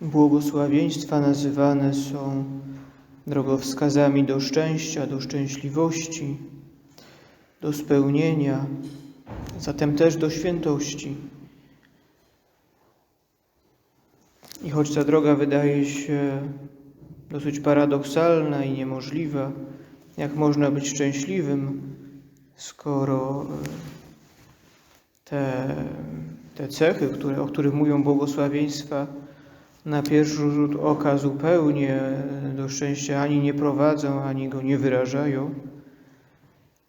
Błogosławieństwa nazywane są drogowskazami do szczęścia, do szczęśliwości, do spełnienia, zatem też do świętości. I choć ta droga wydaje się dosyć paradoksalna i niemożliwa, jak można być szczęśliwym, skoro e, te, te cechy, które, o których mówią błogosławieństwa, na pierwszy rzut oka zupełnie do szczęścia ani nie prowadzą, ani go nie wyrażają,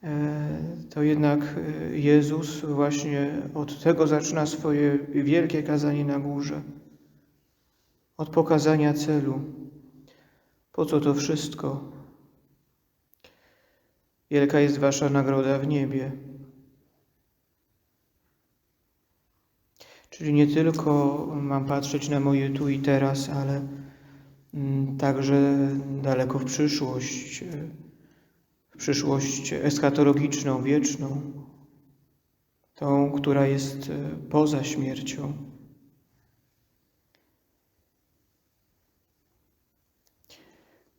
e, to jednak Jezus właśnie od tego zaczyna swoje wielkie kazanie na górze. Od pokazania celu. Po co to wszystko? Wielka jest wasza nagroda w niebie. Czyli nie tylko mam patrzeć na moje tu i teraz, ale mm, także daleko w przyszłość, w przyszłość eschatologiczną, wieczną, tą, która jest e, poza śmiercią.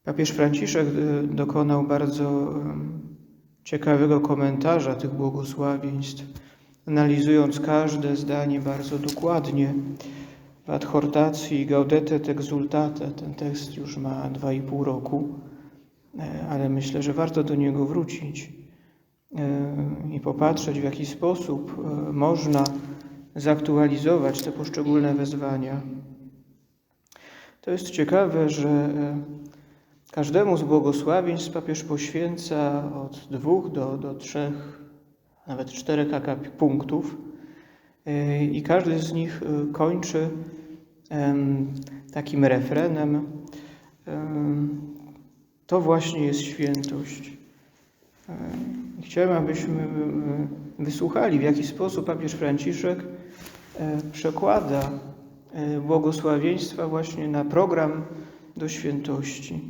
Papież Franciszek e, dokonał bardzo ciekawego komentarza tych błogosławieństw analizując każde zdanie bardzo dokładnie. W adhortacji Gaudete et Exultate ten tekst już ma dwa i pół roku, e, ale myślę, że warto do niego wrócić e, i popatrzeć, w jaki sposób e, można zaktualizować te poszczególne wezwania. To jest ciekawe, że każdemu z błogosławieństw papież poświęca od dwóch do, do trzech nawet czterech punktów y, i każdy z nich y, kończy takim refrenem. To właśnie jest świętość. Chciałem, abyśmy y, wysłuchali, w jaki sposób papież Franciszek przekłada błogosławieństwa właśnie na program do świętości.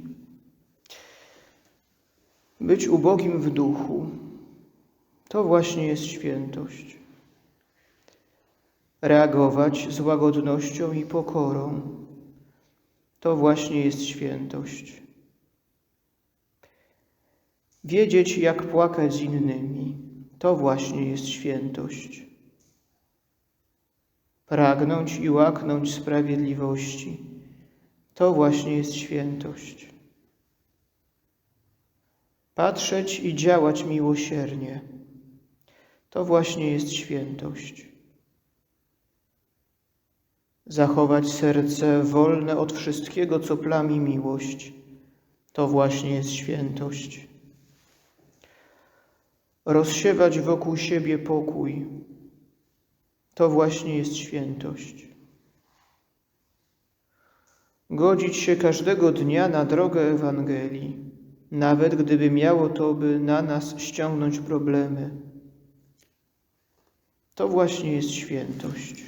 Być ubogim w duchu, to właśnie jest świętość. Reagować z łagodnością i pokorą. To właśnie jest świętość. Wiedzieć, jak płakać z innymi. To właśnie jest świętość. Pragnąć i łaknąć sprawiedliwości. To właśnie jest świętość. Patrzeć i działać miłosiernie to właśnie jest świętość. Zachować serce wolne od wszystkiego, co plami miłość. To właśnie jest świętość. Rozsiewać wokół siebie pokój. To właśnie jest świętość. Godzić się każdego dnia na drogę Ewangelii, nawet gdyby miało to by na nas ściągnąć problemy to właśnie jest świętość.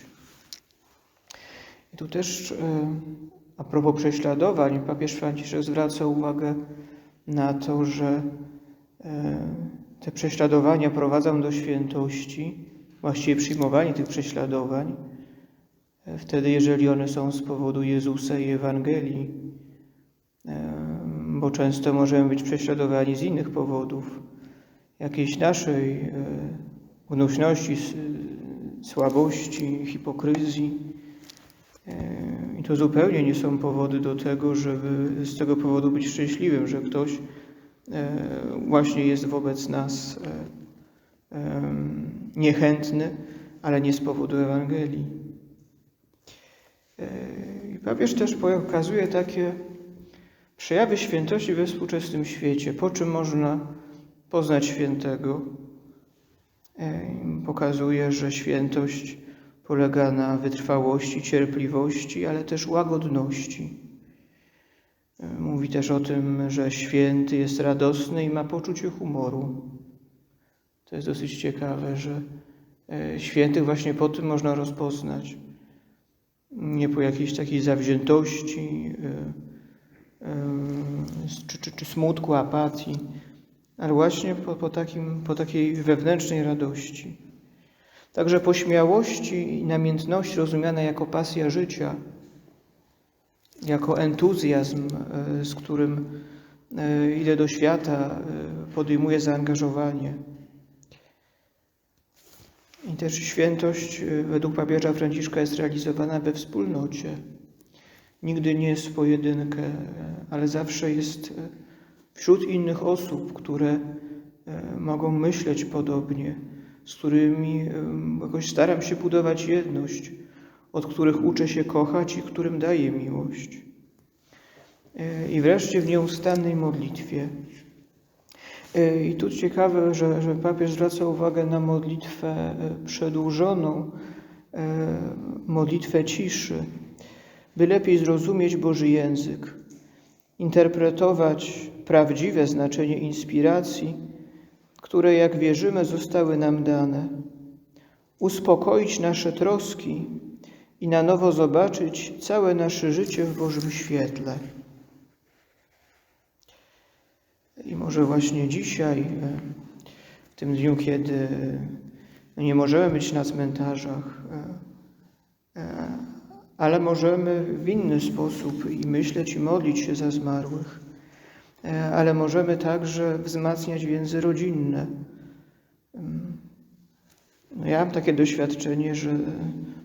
I tu też e, a propos prześladowań, papież Franciszek zwraca uwagę na to, że e, te prześladowania prowadzą do świętości, właściwie przyjmowanie tych prześladowań, e, wtedy, jeżeli one są z powodu Jezusa i Ewangelii, bo często możemy być prześladowani z innych powodów, jakiejś naszej gnuśności, słabości, hipokryzji. E, I to zupełnie nie są powody do tego, żeby z tego powodu być szczęśliwym, że ktoś e, właśnie jest wobec nas e, niechętny, ale nie z powodu Ewangelii. I papież też pokazuje takie przejawy świętości we współczesnym świecie, po czym można poznać świętego pokazuje, że świętość polega na wytrwałości, cierpliwości, ale też łagodności. Mówi też o tym, że święty jest radosny i ma poczucie humoru. To jest dosyć ciekawe, że e, świętych właśnie po tym można rozpoznać. Nie po jakiejś takiej zawziętości e, e, czy, czy, czy smutku, apatii, ale właśnie po, po, takim, po takiej wewnętrznej radości. Także po śmiałości i namiętności rozumiana jako pasja życia, jako entuzjazm, e, z którym e, idę do świata, e, podejmuję zaangażowanie. I też świętość według papieża Franciszka jest realizowana we wspólnocie. Nigdy nie jest pojedynkę, ale zawsze jest wśród innych osób, które e, mogą myśleć podobnie, z którymi e, jakoś staram się budować jedność, od których uczę się kochać i którym daję miłość. E, I wreszcie w nieustannej modlitwie. I tu ciekawe, że, że papież zwraca uwagę na modlitwę przedłużoną, modlitwę ciszy, by lepiej zrozumieć Boży język, interpretować prawdziwe znaczenie inspiracji, które, jak wierzymy, zostały nam dane, uspokoić nasze troski i na nowo zobaczyć całe nasze życie w Bożym świetle. I może właśnie dzisiaj, w tym dniu, kiedy nie możemy być na cmentarzach, ale możemy w inny sposób i myśleć i modlić się za zmarłych, ale możemy także wzmacniać więzy rodzinne. No ja mam takie doświadczenie, że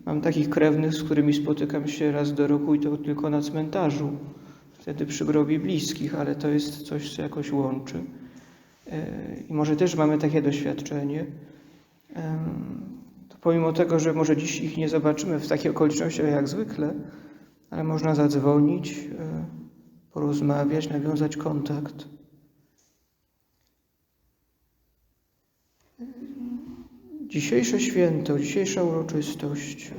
mam takich krewnych, z którymi spotykam się raz do roku i to tylko na cmentarzu wtedy przy grobie bliskich, ale to jest coś, co jakoś łączy. I może też mamy takie doświadczenie. Pomimo tego, że może dziś ich nie zobaczymy w takich okolicznościach jak zwykle, ale można zadzwonić, porozmawiać, nawiązać kontakt. Dzisiejsze święto, dzisiejsza uroczystość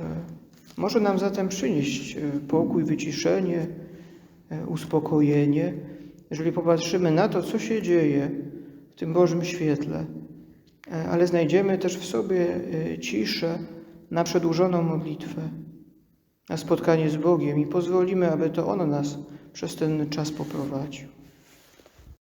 może nam zatem przynieść pokój, wyciszenie, uspokojenie, jeżeli popatrzymy na to, co się dzieje w tym Bożym świetle, ale znajdziemy też w sobie ciszę na przedłużoną modlitwę, na spotkanie z Bogiem i pozwolimy, aby to On nas przez ten czas poprowadził.